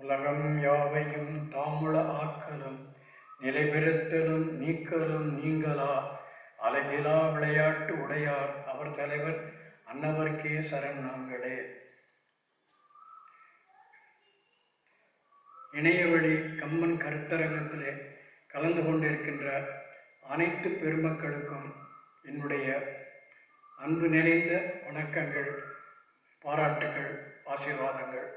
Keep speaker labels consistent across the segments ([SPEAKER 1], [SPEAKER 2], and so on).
[SPEAKER 1] உலகம் யாவையும் தாமுள ஆக்கலும் நிலைபெறுத்தலும் நீக்கலும் நீங்களா? அழகிலா விளையாட்டு உடையார் அவர் தலைவர் அன்னவர்க்கே சரண் நாங்களே. இணையவழி கம்மன் கருத்தரங்கத்திலே கலந்து கொண்டிருக்கின்ற அனைத்து பெருமக்களுக்கும் என்னுடைய அன்பு நிறைந்த வணக்கங்கள் பாராட்டுகள் ஆசீர்வாதங்கள்.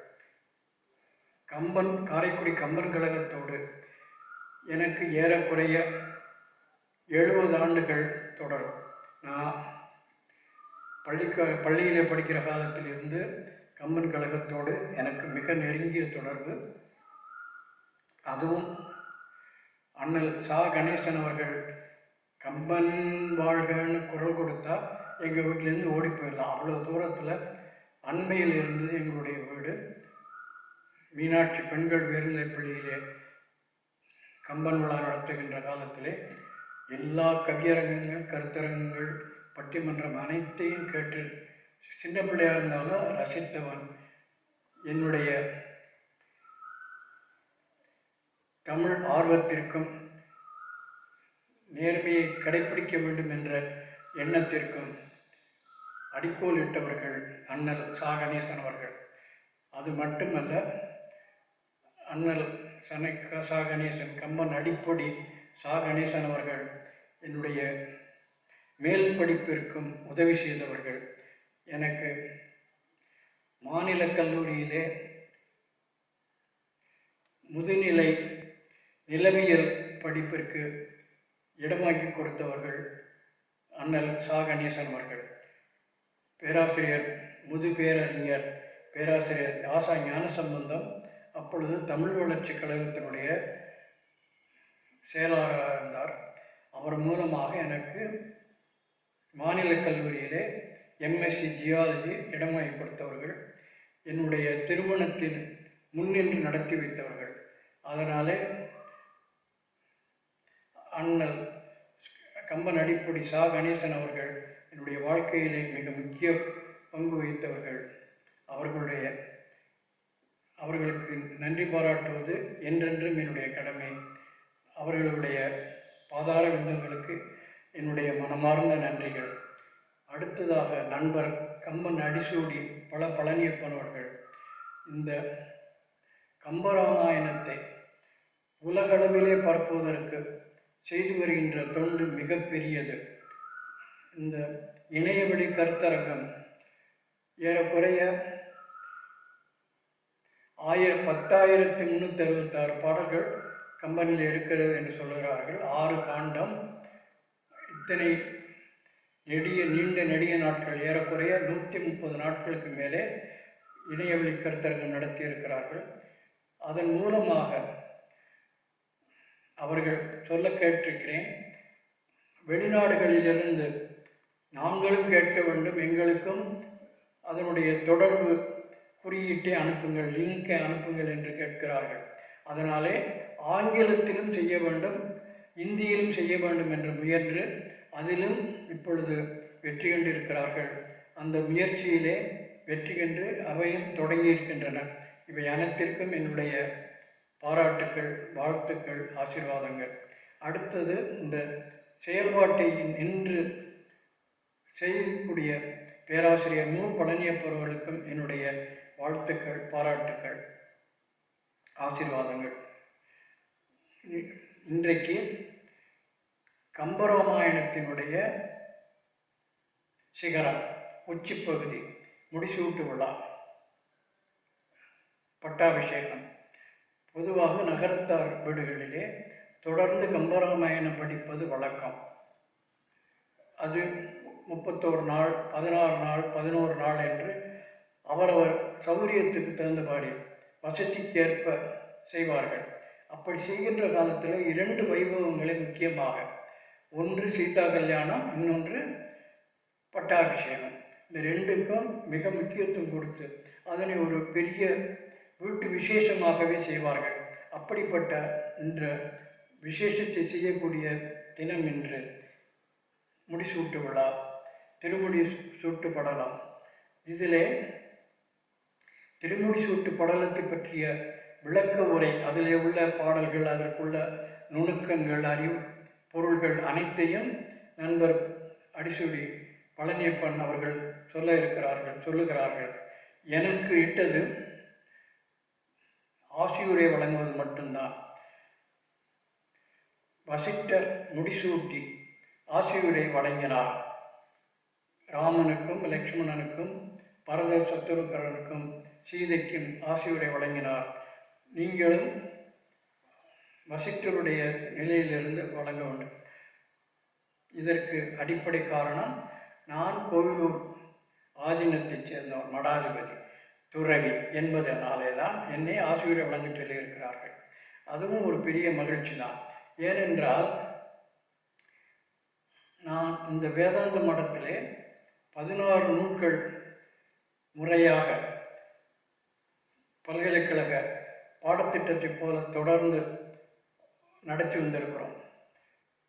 [SPEAKER 1] கம்பன் காரைக்குடி கம்பன் கழகத்தோடு எனக்கு ஏறக்குறைய எழுபது ஆண்டுகள் தொடரும். நான் பள்ளிக்க பள்ளியில் படிக்கிற காலத்திலிருந்து கம்பன் கழகத்தோடு எனக்கு மிக நெருங்கிய தொடர்பு. அதுவும் அண்ணல் சா. கணேசன் அவர்கள் கம்பன் வாழ்கன்னு குரல் கொடுத்தா எங்கள் வீட்டிலேருந்து ஓடி போயிடலாம். அவ்வளோ தூரத்தில் அண்மையில் இருந்தது எங்களுடைய வீடு. மீனாட்சி பெண்கள் உயர்நிலைப் பள்ளியிலே கம்பன் விழா நடத்துகின்ற காலத்திலே எல்லா கவியரங்கங்கள் கருத்தரங்கங்கள் பட்டிமன்றம் அனைத்தையும் கேட்டு சின்ன பிள்ளையாக இருந்தாலும் ரசித்தவன் என்னுடைய தமிழ் ஆர்வத்திற்கும் நேர்மையை கடைப்பிடிக்க வேண்டும் என்ற எண்ணத்திற்கும் அடிக்கோல் இட்டவர்கள் அண்ணல் சாகணேசன் அவர்கள். அது மட்டுமல்ல அண்ணல் சனக்க சா கணேசன் கம்பன் அடிப்பொடி சா கணேசன் அவர்கள் என்னுடைய மேல் படிப்பிற்கும் உதவி செய்தவர்கள். எனக்கு மாநில கல்லூரியிலே முதுநிலை நிலவியல் படிப்பிற்கு இடமாக்கி கொடுத்தவர்கள் அண்ணல் சா கணேசன் அவர்கள். பேராசிரியர் முது பேரறிஞர் பேராசிரியர் ஆசா ஞானசம்பந்தம் அப்பொழுது தமிழ் வளர்ச்சி கழகத்தினுடைய செயலாளராக இருந்தார். அவர் மூலமாக எனக்கு மாநில கல்லூரியிலே எம்எஸ்சி ஜியாலஜி இடமாய் கொடுத்தவர்கள் என்னுடைய திருமணத்தில் முன்னின்று நடத்தி வைத்தவர்கள். அதனாலே அண்ணல் கம்பன் அடிப்படி சா. கணேசன் அவர்கள் என்னுடைய வாழ்க்கையிலே மிக முக்கிய பங்கு வகித்தவர்கள். அவர்களுடைய அவர்களுக்கு நன்றி பாராட்டுவது என்றென்றும் என்னுடைய கடமை. அவர்களுடைய பாதார விந்தங்களுக்கு என்னுடைய மனமார்ந்த நன்றிகள். அடுத்ததாக நண்பர் கம்பன் அடிசூடி பல பழனியப்பன் அவர்கள். இந்த கம்பராமாயணத்தை உலகளவிலே பரப்புவதற்கு செய்து வருகின்ற தொண்டு மிகப்பெரியது இந்த இணையவழி கருத்தரங்கம் ஏறக்குறைய ஆயிர பத்தாயிரத்தி முந்நூற்றி அறுபத்தாறு பாடல்கள் கம்பெனியில் இருக்கிறது என்று சொல்கிறார்கள். ஆறு காண்டம். இத்தனை நெடிய நீண்ட நெடிய நாட்கள் ஏறக்குறைய நூற்றி முப்பது நாட்களுக்கு மேலே இணையவழி கருத்தரங்கம் நடத்தியிருக்கிறார்கள். அதன் மூலமாக அவர்கள் சொல்ல கேட்டிருக்கிறேன் வெளிநாடுகளிலிருந்து நாங்களும் கேட்க வேண்டும் எங்களுக்கும் அதனுடைய தொடர்பு குறியீட்டை அனுப்புங்கள் லிங்கை அனுப்புங்கள் என்று கேட்கிறார்கள். அதனாலே ஆங்கிலத்திலும் செய்ய வேண்டும் இந்தியிலும் செய்ய வேண்டும் என்று முயன்று அதிலும் இப்பொழுது வெற்றி கண்டிருக்கிறார்கள். அந்த முயற்சியிலே வெற்றி கண்டு அவையும் தொடங்கியிருக்கின்றன இவை அனைத்திற்கும் என்னுடைய பாராட்டுக்கள் வாழ்த்துக்கள் ஆசீர்வாதங்கள். அடுத்தது இந்த செயல்பாட்டை நின்று செய்யக்கூடிய பேராசிரியர் மு. பழனியப்பவர்களுக்கும் என்னுடைய வாழ்த்துக்கள் பாராட்டுக்கள் ஆசீர்வாதங்கள். இன்றைக்கு கம்பராமாயணத்தினுடைய சிகரம் உச்சிப்பகுதி முடிசூட்டு விழா பட்டாபிஷேகம். பொதுவாக நகரத்தார் வீடுகளிலே தொடர்ந்து கம்பராமாயணம் படிப்பது வழக்கம். அது முப்பத்தோரு நாள் பதினாறு நாள் பதினோரு நாள் என்று அவரவர் சௌரியத்துக்கு தகுந்தபாடி வசதிக்கேற்ப செய்வார்கள். அப்படி செய்கின்ற காலத்தில் இரண்டு வைபவங்களை முக்கியமாக. ஒன்று சீதா கல்யாணம் இன்னொன்று பட்டாபிஷேகம். இந்த ரெண்டுக்கும் மிக முக்கியத்துவம் கொடுத்து அதனை ஒரு பெரிய வீட்டு விசேஷமாகவே செய்வார்கள். அப்படிப்பட்ட இந்த விசேஷத்தை செய்யக்கூடிய தினம் என்று முடிசூட்டு விழா. திருமுடி சூட்டு படலம். இதிலே திருமுடி சூட்டு படலத்தை பற்றிய விளக்க உரை அதிலே உள்ள பாடல்கள் அதற்குள்ள நுணுக்கங்கள் அறிவு பொருள்கள் அனைத்தையும் நண்பர் அடிசுடி பழனியப்பன் அவர்கள் சொல்ல இருக்கிறார்கள் சொல்லுகிறார்கள். எனக்கு இட்டது ஆசியுரை வழங்குவது மட்டும்தான். வசிட்டர் முடிசூட்டி ஆசியுரை வழங்கினார். ராமனுக்கும் லக்ஷ்மணனுக்கும் பரத சத்துருக்கரனுக்கும் சீதைக்கும் ஆசியுரை வழங்கினார். நீங்களும் வசித்தருடைய நிலையிலிருந்து வழங்க வேண்டும். இதற்கு அடிப்படை காரணம் நான் கோவிலூர் ஆதீனத்தைச் சேர்ந்தவன் மடாதிபதி துறவி என்பதனாலே தான் என்னை ஆசிரியரை வழங்கச் சொல்லியிருக்கிறார்கள். அதுவும் ஒரு பெரிய மகிழ்ச்சி தான் ஏனென்றால் நான் இந்த வேதாந்த மடத்திலே பதினாறு நூல்கள் முறையாக பல்கலைக்கழக பாடத்திட்டத்தைப் போல தொடர்ந்து நடத்தி வந்திருக்கிறோம்.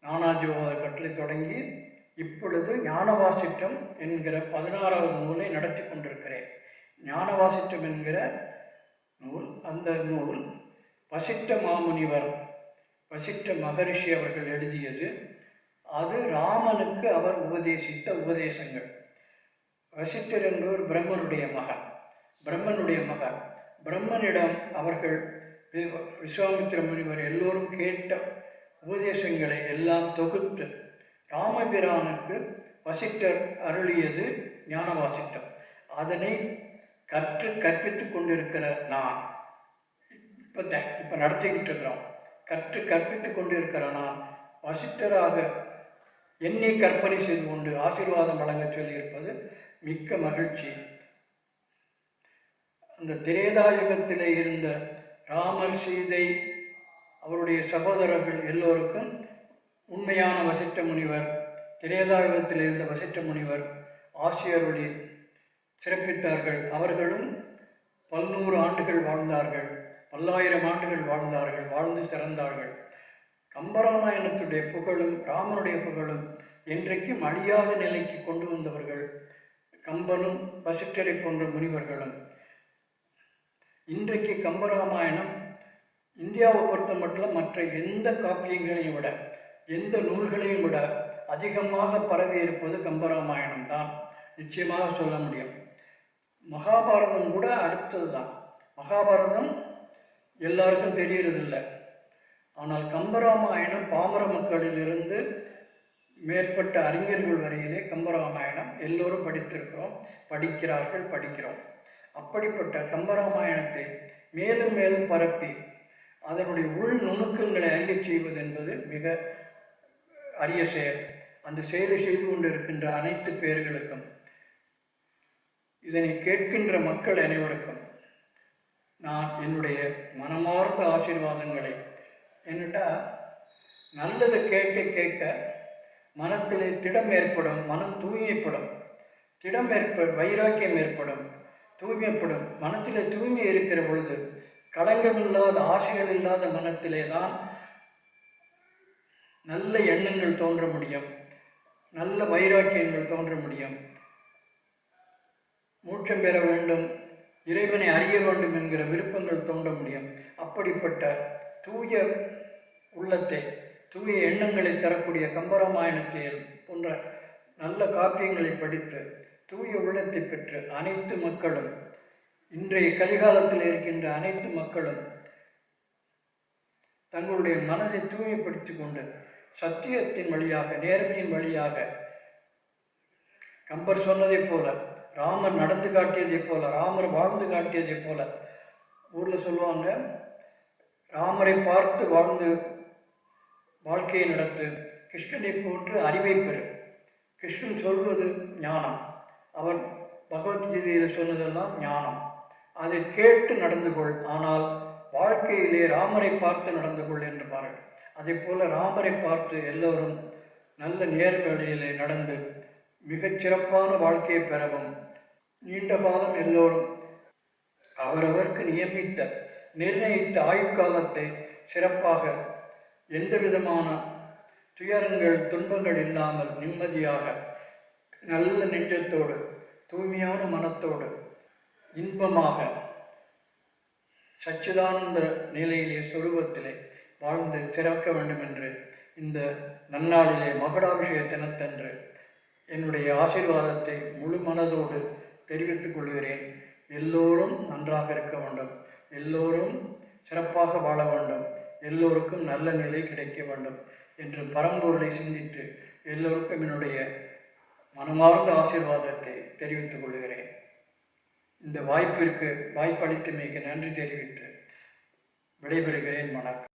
[SPEAKER 1] நானாஜிவாத கட்டளை தொடங்கி இப்பொழுது ஞானவாசிட்டம் என்கிற பதினாறாவது நூலை நடத்தி கொண்டிருக்கிறேன். ஞானவாசிட்டம் என்கிற நூல் அந்த நூல் வசிட்ட மாமுனிவர் வசிட்ட மகரிஷி அவர்கள் எழுதியது. அது ராமனுக்கு அவர் உபதேசித்த உபதேசங்கள். வசிட்டர் என்பவர் பிரம்மனுடைய மகன் பிரம்மனுடைய மகன். பிரம்மனிடம் அவர்கள் விஸ்வாமித்திர முனிவர் எல்லோரும் கேட்ட உபதேசங்களை எல்லாம் தொகுத்து ராமபிரானுக்கு வசிட்டர் அருளியது ஞானவாசிட்டம் அதனை கற்று கற்பித்துக் கொண்டிருக்கிற நான் இப்போ இப்போ நடத்திக்கிட்டு இருக்கிறோம். கற்று கற்பித்துக் கொண்டிருக்கிற நான் வசிட்டராக என்னை கற்பனை செய்து கொண்டு ஆசீர்வாதம் வழங்க சொல்லியிருப்பது மிக்க மகிழ்ச்சி. அந்த திரேதாயுகத்திலே இருந்த ராமர் சீதை அவருடைய சகோதரர்கள் எல்லோருக்கும் உண்மையான வசிட்ட முனிவர் திரேதாயுகத்தில் இருந்த வசிட்ட முனிவர் ஆசிரியருடைய சிறப்பித்தார்கள். அவர்களும் பல்நூறு ஆண்டுகள் வாழ்ந்தார்கள் பல்லாயிரம் ஆண்டுகள் வாழ்ந்தார்கள் வாழ்ந்து சிறந்தார்கள். கம்பராமாயணத்துடைய புகழும் ராமனுடைய புகழும் என்றைக்கும் அழியாத நிலைக்கு கொண்டு வந்தவர்கள் கம்பனும் வசிட்டரை போன்ற முனிவர்களும். இன்றைக்கு கம்பராமாயணம் இந்தியாவை பொறுத்த மட்டும் மற்ற எந்த காப்பியங்களையும் விட எந்த நூல்களையும் விட அதிகமாக பரவி இருப்பது கம்பராமாயணம் தான். நிச்சயமாக சொல்ல முடியும். மகாபாரதம் கூட அடுத்தது தான். மகாபாரதம் எல்லாருக்கும் தெரியறதில்லை. ஆனால் கம்பராமாயணம் பாமர மக்களிலிருந்து மேற்பட்ட அறிஞர்கள் வரையிலே கம்பராமாயணம் எல்லோரும் படித்திருக்கிறோம் படிக்கிறார்கள் படிக்கிறோம். அப்படிப்பட்ட கம்பராமாயணத்தை மேலும் மேலும் பரப்பி அதனுடைய உள் நுணுக்கங்களை அறியச் செய்வது என்பது மிக அரிய செயல். அந்த செயலை செய்து கொண்டிருக்கின்ற அனைத்து பேர்களுக்கும் இதனை கேட்கின்ற மக்கள் அனைவருக்கும் நான் என்னுடைய மனமார்ந்த ஆசீர்வாதங்களை என்னட்டா நல்லது கேட்க கேட்க மனத்திலே திடம் ஏற்படும் மனம் தூய்மைப்படும். திடம் ஏற்ப வைராக்கியம் ஏற்படும் தூய்மைப்படும். மனத்திலே தூய்மை இருக்கிற பொழுது களங்கமில்லாத ஆசைகள் இல்லாத மனத்திலே தான் நல்ல எண்ணங்கள் தோன்ற முடியும். நல்ல வைராக்கியங்கள் தோன்ற முடியும். மூச்சம் பெற வேண்டும் இறைவனை அறிய வேண்டும் என்கிற விருப்பங்கள் தோன்ற முடியும். அப்படிப்பட்ட தூய உள்ளத்தை தூய எண்ணங்களை தரக்கூடிய கம்பராமாயணத்தில் போன்ற நல்ல காப்பியங்களை படித்து தூய உள்ளத்தை பெற்று அனைத்து மக்களும் இன்றைய கலிகாலத்தில் இருக்கின்ற அனைத்து மக்களும் தங்களுடைய மனதை தூய்மைப்படுத்திக் கொண்டு சத்தியத்தின் வழியாக நேர்மையின் வழியாக கம்பர் சொன்னதைப் போல ராமர் நடந்து காட்டியதைப் போல ராமர் வாழ்ந்து காட்டியதைப் போல ஊரில் சொல்லுவாங்க ராமரை பார்த்து வாழ்ந்து வாழ்க்கையை நடத்து. கிருஷ்ணனை போன்று அறிவை பெறு. கிருஷ்ணன் சொல்வது ஞானம். அவர் பகவத்கீதையில் சொன்னதெல்லாம் ஞானம். அதை கேட்டு நடந்து கொள். ஆனால் வாழ்க்கையிலே ராமரை பார்த்து நடந்து கொள் என்று பாருங்கள். அதே போல் ராமரை பார்த்து எல்லோரும் நல்ல நேர்வழியிலே நடந்து மிகச் சிறப்பான வாழ்க்கையை பெறவும் நீண்ட காலம் எல்லோரும் அவரவருக்கு நியமித்த நிர்ணயித்த ஆயுட்காலத்தை சிறப்பாக எந்த விதமான துயரங்கள் துன்பங்கள் இல்லாமல் நிம்மதியாக நல்ல நெஞ்சத்தோடு தூய்மையான மனத்தோடு இன்பமாக சச்சிதானந்த நிலையிலே சொருபத்திலே வாழ்ந்து சிறக்க வேண்டும் என்று இந்த நன்னாளிலே மகடாபிஷேக தினத்தன்று என்னுடைய ஆசீர்வாதத்தை முழு மனதோடு தெரிவித்துக் கொள்கிறேன். எல்லோரும் நன்றாக இருக்க வேண்டும். எல்லோரும் சிறப்பாக வாழ வேண்டும். எல்லோருக்கும் நல்ல நிலை கிடைக்க வேண்டும் என்று பரம்பொருளை சிந்தித்து எல்லோருக்கும் என்னுடைய மனமார்ந்த ஆசீர்வாதத்தை தெரிவித்துக் கொள்கிறேன். இந்த வாய்ப்பிற்கு வாய்ப்பளித்தமைக்கு நன்றி தெரிவித்து விடைபெறுகிறேன். வணக்கம்.